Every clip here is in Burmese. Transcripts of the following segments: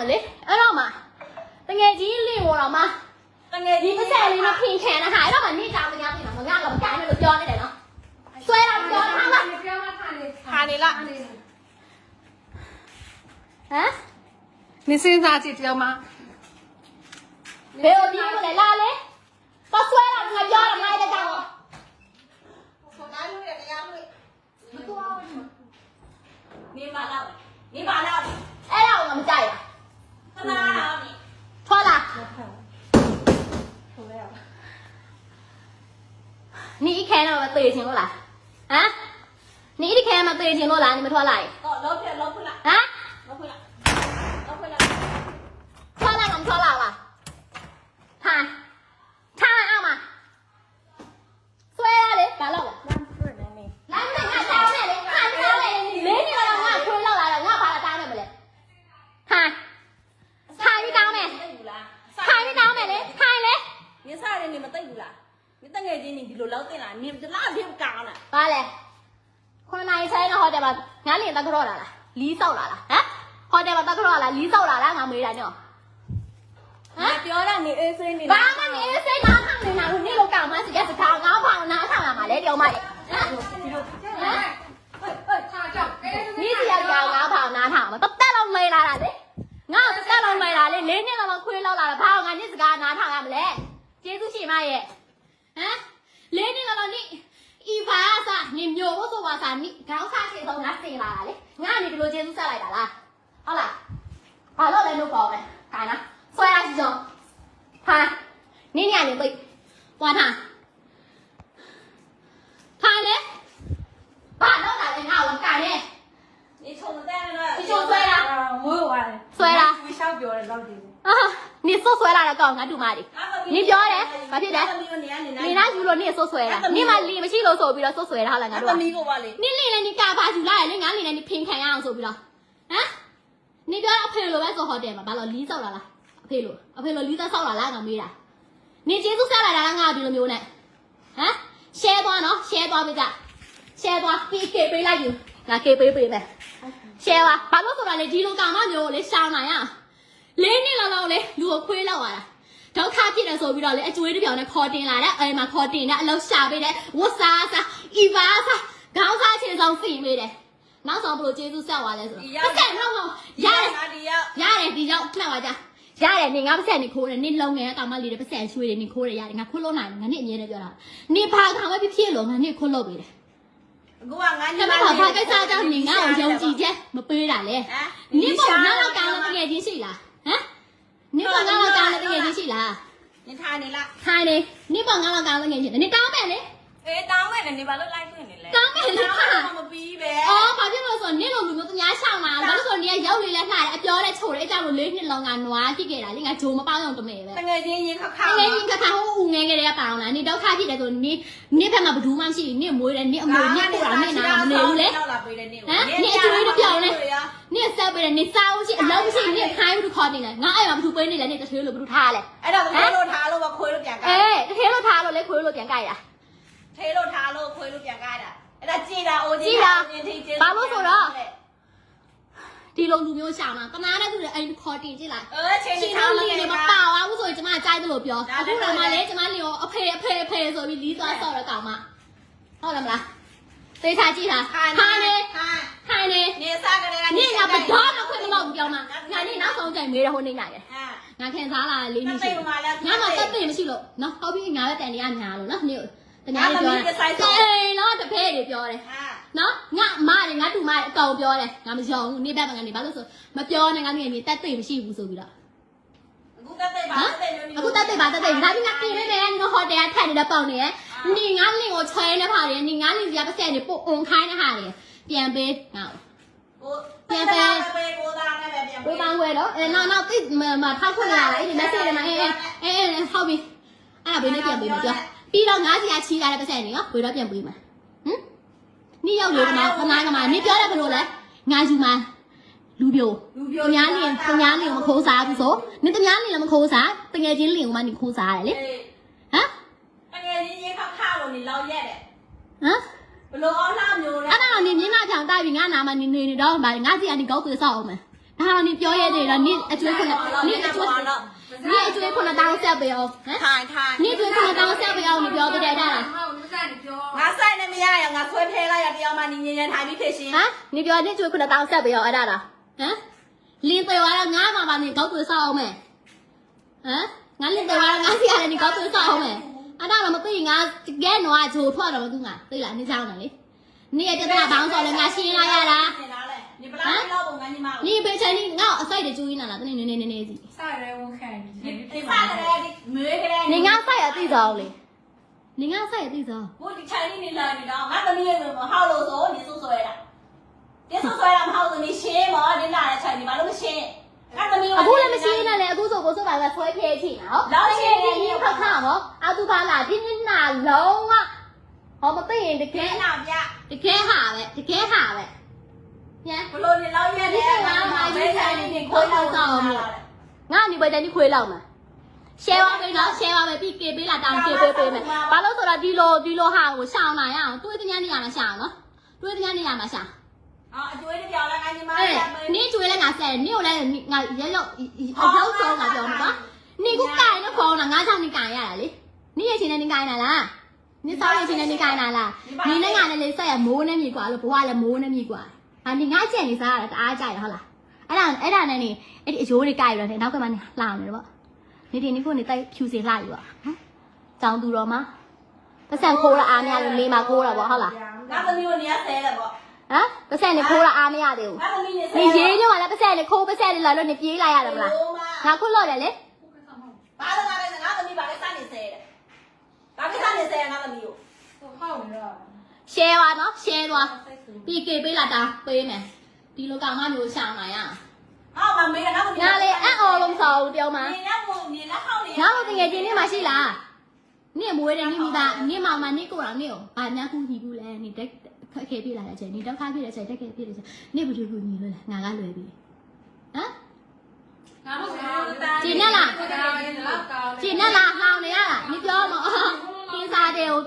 မလဲအဲ့တော့မှတငယ်ကြီးလင့်ဝေါ်တော့မှတငယ်ဒီကြီးပမက်ဆက်လေးမဖြင်ခံတဲ့ဟာအဲ့တော့မှနေကြမကြပြင်တော့ငါကမကြိုင်လို့ပြောနေတယ်နော်ဆွဲတော့ပြောထားလားပြောမှထားနေခါနေလားဟမ်နင်းစဉ်းစားကြည့်တယောက်မှာဘယ်လိုပြောလဲလာလေတော့ဆွဲတော့ငါပြောတော့ငါလည်းကြောက်တော့ဆိုနားလို့ရတရားလို့မတော်ဘူးနေပါလားနေပါလားအဲ့ဒါကိုငါမကြိုက်ဘူး ลาเอานี่พอละถูกแล้ว นี่อีแคนเอามาตื่นเชีลละอะนี่อีแคนมาตื่นเชีลละนี่มันเท่าไร လိုလောက်တင်လာနင်ဒီလောက်လေးကောင်းလားပါလေခွန်နိုင်ဆိုင်တော့ဟိုတယ်မှာငါလင်တက်ကြော့လာလားလီးဆောက်လာလားဟမ်ဟိုတယ်မှာတက်ကြော့လာလားလီးဆောက်လာလားငါမေးတာညောဟမ်ပြောတာနေအေးဆေးနေဘာမှနေအေးဆေးနားထောင်နေတာကိုနေလို့ကောင်းမှစကြစကားငါဖောင်နားထောင်လာမှာလေတောင်မလေဟမ်ဒီလိုဟမ်ဟဲ့ဟဲ့ထားကြောက်အေးဆေးမိစီရောက်ကြောင်ငါဖောင်နားထောင်မှာတက်တက်လုံးလေလာတာလေငါတက်တက်လုံးလေလာလေလေးနှစ်လောက်ခွေးလောက်လာတာဘာငါညစ်စကားနားထောင်ရမလဲကျေးဇူးရှင်မရဲ့ဟမ် လေးနှစ်လောက်နိဤဘာသာနိမျိုးဘုဆိုပါစာနိခေါင်းစားချေဆုံးငါစင်လာတာလေငါနေဒီလိုကျေးဇူးဆက်လိုက်တာလားဟုတ်လားဘာလို့လဲလို့ပေါ့ပဲခိုင်းလားဆွဲရစီဆုံးဟာနင်းညနေပိတ်ပွားထားခိုင်းလေဘာလို့လာလဲငါ့ကိုကိုင်နေ နေချုံတဲ့လား 我有啊。 ရှောက်ပြောတယ်လောက်တယ်အာနေဆွဆွဲလာတဲ့ကောင်ငါတူမလေးနေပြောတယ်ဘာဖြစ်လဲနေနာယူလို့နေဆွဆွဲတာနေမလီမရှိလို့ဆိုပြီးတော့ဆွဆွဲတာဟုတ်လားငါတို့ကသမီးကိုပါလေနေလီလည်းနေကာပါယူလာတယ်လေငါလီလည်းနေဖင်ခံရအောင်ဆိုပြီးတော့ဟမ်နေပြောအဖေလိုပဲဆိုဟိုတယ်မှာဘာလို့လီးဆောက်လာလားအဖေလိုအဖေလိုလီးသားဆောက်လာလားငါမေးတာနေကျေးဇူးဆက်လာတာလားငါဒီလိုမျိုးနဲ့ဟမ် share သွားနော် share သွားပေးကြ share သွား PK ပေးလိုက်ယူငါ K ပေးပေးမယ် share ပါဘာလို့ဆိုတာလဲဒီလိုကောင်မမျိုးကိုလေရှာနိုင်ရ လေးနှစ်လောက်လောက်လေလူကိုခွေးလောက်လာတာဒုက္ခဖြစ်တယ်ဆိုပြီးတော့လေအကျွေးတစ်ပြောင်နဲ့ခေါ်တင်လာတဲ့အဲမှာခေါ်တင်တဲ့အလောက်ရှာပေးတဲ့ဝတ်စားစားအီပါစားခေါင်းစားချင်ဆောင်စီပေးတယ်နောက်ဆုံးဘလို့ကျေးဇူးဆက်သွားလဲဆိုတော့ပတ်ဆက်နောက်ဆုံးရတယ်ဒီရောက်ရတယ်ဒီရောက်မှတ်ပါကြရတယ်နေငါပတ်ဆက်နေခိုးတယ်နေလုံငယ်ကောင်မလေးတွေပတ်ဆက်ရွှေတယ်နေခိုးတယ်ရတယ်ငါခွတ်လို့နိုင်တယ်ငါနေအမြဲတမ်းပြောတာနေဖာကောင်ပဲဖြစ်ဖြစ်လို့ငါနေခွတ်လို့ပေးတယ် ကိုကငါညီတမမကဘာကိစ္စကြောင့်နေငါ့ကိုယုံကြည်ချက်မပေးတာလေနင်းပေါ်ငါတော့ကောင်းတဲ့တကယ်ချင်းရှိလားဟမ်နင်းပေါ်ငါတော့ကောင်းတဲ့တကယ်ချင်းရှိလားနေထားနေလားခိုင်းနေနင်းပေါ်ငါတော့ကောင်းတဲ့တကယ်ချင်းနင်းတောင်းမယ်လေ အေးတောင်းမယ်နေဘာလို့လိုက်ခွင့်နေလဲမပြီးပဲအော်ဘာဖြစ်လို့ဆိုနင်းလိုလူမျိုးသူများရှောင်းလာဘာလို့ဆိုနင်းကရောက်လေလဲလှတယ်အပြောလဲချိုတယ်အကြောင်းလို့လေးနှစ်လုံးကနွားဖြစ်ခဲ့တာလေငါဂျိုမပေါင်းအောင်တမဲပဲတငယ်ချင်းရင်ခါခါငယ်ချင်းကခါဟိုဦးငယ်ကလေးကပေါင်းလာနင်းဒုက္ခဖြစ်တယ်ဆိုနင်းနင်းဖက်မှာဘဒူးမှမရှိနင်းမွေးတယ်နင်းအမွေနင်းပူတာနင်းနာမနေဘူးလေရောက်လာပေးတယ်နေနင်းဆက်ပေးတယ်နင်းစားဦးရှိအလုံးရှိနင်းခိုင်းဘူးခေါ်နေတယ်ငါအဲ့မှာဘဒူးပေးနေလဲနင်းတထေးလို့ဘဒူးထားလဲအဲ့တော့ခွေးလို့ထားလို့ခွေးလို့ပြန်ကားအေးတထေးလို့ထားလို့လေခွေးလို့ပြန်ကြိုက်တာ ထေးလို့ထားလို့ခွေးလို့ပြန်ကားတာအဲ့ဒါကြည်တာအိုး ဒီလိုလူမျိုးရှာမှာကနာတဲ့သူတွေအိမ်ခေါ်တင်ကြည့်လိုက် เออချင်း ရှင် ထား တို့ လို့ လီ နေ နေ မ မ ပါ ပါဘူးဆိုရင်ကျမကြိုက်တယ်လို့ပြောအခုတော့မှလေကျမလီကိုအဖေအဖေအဖေဆိုပြီးလီးသွားဆော့တော့ကောင်းမဟုတ်တယ်မလားသေချာကြည့်တာ ခိုင်း ခိုင်းနေ ခိုင်း ခိုင်းနေ နေစားကြတယ်က နင့်ကဘတော်မခွင့်မလို့ပြောမှာငါနင့်နောက်ဆုံးကြိုင်မေးတော့ဟိုနေနိုင်တယ် ဟာ ငါခင်စားလာလေးမရှိငါမှတက်တယ်မရှိလို့နော်ဟုတ်ပြီငါပဲတန်တရားညာလို့နော်နင့် တညာလေးပြောတယ်အေးနော်တဖဲတွေပြောတယ်ဟာနော်ငါမတယ်ငါတူမတယ်အကောင်ပြောတယ်ငါမယုံဘူးနေဘက်မှာငါနေဘာလို့ဆိုမပြောနဲ့ငါငယ်မြေတက်သိမရှိဘူးဆိုပြီးတော့အခုတက်တဲ့ပါတက်တဲ့မျိုးအခုတက်သိပါတက်သိငါဒီငါပြင်နေတယ်ငါဟိုတယ်ထိုင်နေတဲ့ပေါင်နေရနေငါလင်ကိုချဲနေပါလေနေငါလင်စီကပတ်စက်နေပို့အွန်ခိုင်းနေဟာလေပြန်ပေးငါကိုပြန်ပြန်ကိုသားနဲ့ပဲပြန်ဝေးပန်းဝဲတော့အဲနောက်နောက်သိမထောက်ခွင့်လာတယ်ဒီ message တွေမှာအဲအဲအဲဟုတ်ပြီအဲ့ဒါဘေးနဲ့ပြန်ပေးမယ်ပြော ပြီးတော့ငါးစီကချီးလာတဲ့ပတ်စံနေရောဘွေတော့ပြန်ပေးမှာဟမ်နေ့ရောက်လို့ကမကမကမနေ့ပြောတယ်ဘယ်လိုလဲငါယူမှာလူပြိုလူပြိုများလင်တများလင်မခိုးစားဘူးဆိုနင်တများလင်လည်းမခိုးစားတငယ်ချင်းလင်ကိုမှနင်ခိုးစားတယ်လေဟမ်တငယ်ချင်းရေခါခါကိုနင်လောက်ရက်တယ်ဟမ်ဘလို့အောင်လှမျိုးလဲအဲ့ဒါတော့နင်မျက်နှာဖြောင်တိုက်ပြီးငါနာမနေနေတော့ဗါငါစီကနေကောက်သွေးဆောက်အောင်မယ်ဒါတော့နင်ပြောရတဲ့တော့နင်အကျွေးခွန်းနင်အကျွေး 你အကျွေးခုနတောင်းဆက်ပေးအောင်ဟမ် ထိုင်ထိုင် 你အကျွေးခုနတောင်းဆက်ပေးအောင်你ပြောပြတဲ့အဲ့ဒါလား ဟောမစားနေပြော ငါဆိုင်နေမရရငါဆွဲဖဲလိုက်ရတရားမှနေငြင်းငြင်းထိုင်ပြီးဖြစ်ရှင် ဟမ်你ပြော你အကျွေးခုနတောင်းဆက်ပေးအောင်အဲ့ဒါလားဟမ်လင်းတွေဝါတော့ငါမှပါနေကောက်သွေးဆောက်အောင်မယ်ဟမ်ငါလင်းတွေဝါတော့ငါစီရတယ်你ကောက်သွေးဆောက်အောင်မယ်အဲ့ဒါတော့မသိငါတကယ်တော့ဂျိုထွက်တော့မကူငါသိလားနေချောင်းတယ်လေ你也ပြဿနာဘောင်းဆိုလဲငါရှင်း 你不拉你老公啊，你妈。你别钱你，我晒的注意哪啦？等你奶奶奶奶子，啥人我看你。你你啥个嘞？你没个嘞？你我晒也最早嘞，你我晒也最早。我你钱你你来你了，俺都没有好啰嗦，你说说的。你说说的，好多你钱嘛，你拿来钱，你妈都不钱。俺都没有。我来没钱了嘞，我说我说把个吹撇去了。老钱你又看看我，阿杜巴拉今天拿龙啊，好么？对，你看。看哪边？你看哈呗，你看哈呗。 ပြန်ဘလို့နေလောက်ရက်တယ်ငါမရေးဆိုင်နေခွေးလောက်ကောင်းလို့ငါနေပဲတန်းခွေးလောက်မှာ share ပါမယ်နော် share ပါမယ်ပြီးကေပေးလာတောင်းကေပေးပေးမယ်ဘာလို့ဆိုတော့ဒီလိုဒီလိုဟာကိုရှောင်းလာရအောင်တွေးတ냐နေရမှာရှောင်းနော်တွေးတ냐နေရမှာရှောင်းအော်အကျွေးတစ်ပြောင်းလဲငါညီမလေးနင်းကျွေးလဲငါဆက်နင်းကိုလဲငါရဲရောက်အရောက်ဆုံးငါပြောမှာနော်နင်းကိုကိုင်တော့ခေါင်းလားငါကြောင့်နင်းကိုင်ရတာလေနင်းရဲ့ချင်းနဲ့နင်းကိုင်တာလားနင်းစောင်းရဲ့ချင်းနဲ့နင်းကိုင်တာလားနင်းနဲ့ငါနဲ့လေးဆက်ရမိုးနဲ့မြေကွာလို့ဘဝလည်းမိုးနဲ့မြေကွာ ဟာနေငါအချက်နေစားရတာတအားကြရဟုတ်လားအဲ့ဒါအဲ့ဒါနဲ့နေအဲ့ဒီအယိုးတွေကြိုက်ရတော့နောက်ကမှနေလှအောင်လေပေါ့နေတင်နေကိုနေတိုက်ဖြူစီလှယူပါဟမ်ကြောင်သူတော်မှာပတ်စံခိုးရအားမရလို့နေမှာခိုးတာပေါ့ဟုတ်လားငါသမီးကိုနေရဆဲတယ်ပေါ့ဟမ်ပတ်စံနေခိုးရအားမရသေးဘူးငါသမီးနေဆဲနေရေးညောင်းလာပတ်စံနေခိုးပတ်စံနေလာလို့နေပြေးလိုက်ရတယ်မလားငါခုလော့တယ်လေဘာလို့ငါလဲငါသမီးဘာလဲစနေဆဲတယ်ဘာလဲစနေဆဲငါသမီးကိုဟောက်နေတော့ ရှဲပါနော်ရှဲသွားပြီးကေပေးလာတာပေးမယ်ဒီလိုကောင်မမျိုးရှောင်းလာရဟောမမေးငါသမီးငါလေအံ့အော်လုံးစော်တယောက်မှာနေရမို့နေလက်ဟောက်နေငါတို့တကယ်ချင်းနေမှာရှိလားနေမွေးတယ်နေမိသားနေမောင်မနေကိုတော်နေကိုဘာများကူညီဘူးလဲနေတက်ခက်ခဲပြလာတဲ့အချိန်နေတော့ခါပြတဲ့အချိန်တက်ခဲပြတဲ့အချိန်နေဘယ်လိုကူညီလို့လဲငါကလွယ်ပြီဟမ်ငါတို့ကကျင်းနဲ့လားကောင်းရင်တော့ကောင်းကျင်းနဲ့လားဟောင်းနေရလားနေပြောမကင်းစားတယ်ကို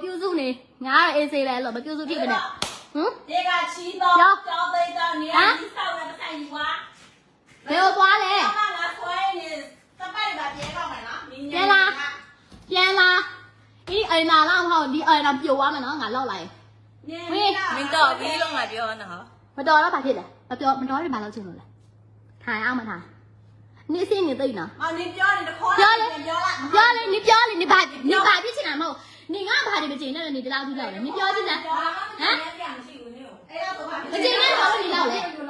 ပြုစုနေငါအေးစေးပဲလို့မပြုစုဖြစ်မနဲ့ဟမ်ဒီကချီတော့ကြောင်းသိတော့နေရာကြီးဆောက်ရပဆိုင်ယူပါဘယ်ကိုသွားလဲငါငါဆွဲနေစပိုက်ပါပြေတော့မယ်နော်ပြန်လာဒီအိမ်လာတော့မဟုတ်ဒီအိမ်တော့ပြိုသွားမယ်နော်ငါလောက်လိုက်မင်းတော့ပြီးလုံးမပြောနော်မတော်တော့ဘာဖြစ်လဲမပြောမတော်ရင်ဘာလုပ်ချင်လို့လဲထိုင်အောင်မထိုင်နေစင်းနေသိနော်အော်နေပြောနေတခေါ်ပြောလိုက်ပြောလေနေပြောလေနေဘာနေဘာဖြစ်ချင်တာမ ဟုတ်နေငါဘာတွေမချင်နဲ့နေတလားကြည့်လိုက်လေနေပြောချင်တာဟမ်ပြန်မရှိဘူးနေအဲ့ဒါဆိုပါမချင်နဲ့ဘာလို့နေလောက်လဲ